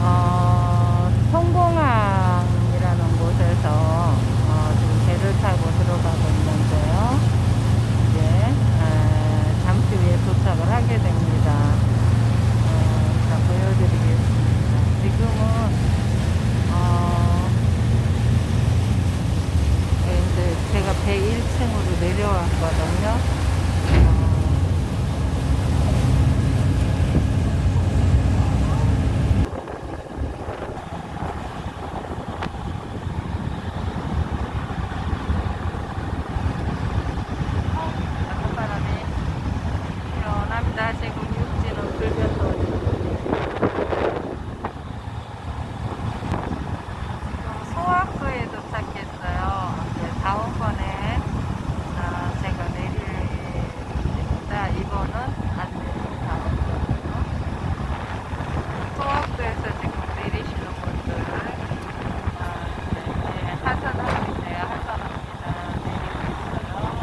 어, 성공항이라는 곳에서 어, 지금 배를 타고 들어가고 있는데요. 이제 에, 잠시 후에 도착을 하게 됩니다. 어, 자 보여드리겠습니다. 지금은 어, 네, 이제 제가 배 1층으로 내려왔거든요. 어, 바람이 시원합니다. 지금 육지는 긁어서 지금 소학소에 도착했어요. 이제 다음번에 아, 제가 내릴입니다. 이번은 안 내립니다. 소학소에서 지금 내리시는 분들 아, 이제 하산합니다. 하산합니다. 내리고 있어요.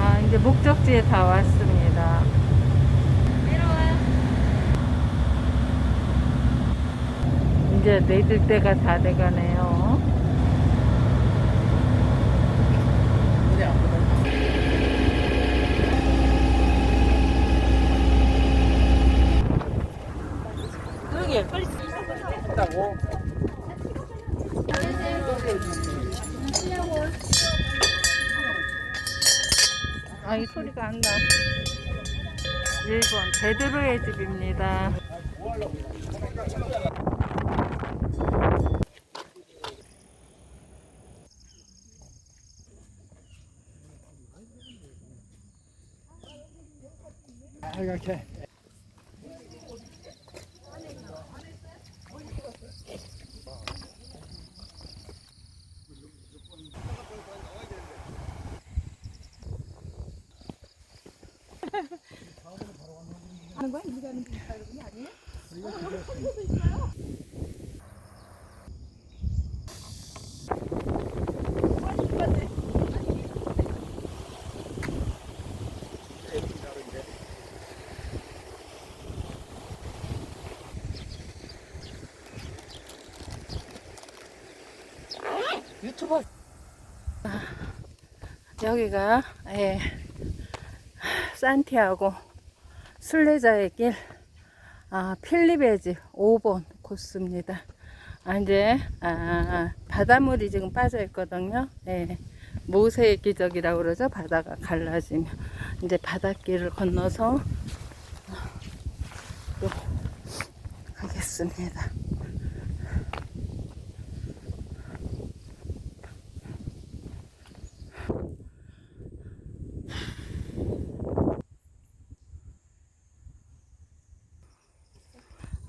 아, 이제 목적지에 다 왔습니다. 이제 내릴 때가 다 돼가네요. 그러게 빨리 한다고? 아, 이 소리가 안 나. 1번 베드로의 집입니다. 아, 이렇게. 유튜버. 여기가 예, 산티아고 순례자의 길 아, 필리베 집 5번 코스입니다. 아, 이제 아, 바닷물이 지금 빠져 있거든요. 예, 모세의 기적이라고 그러죠. 바다가 갈라지면 이제 바닷길을 건너서 또 가겠습니다.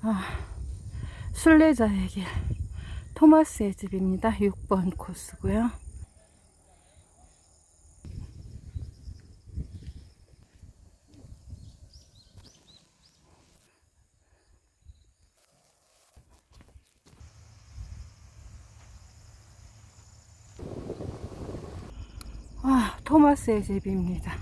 아, 순례자의 길 토마스의 집입니다. 6번 코스고요. 아, 토마스의 집입니다.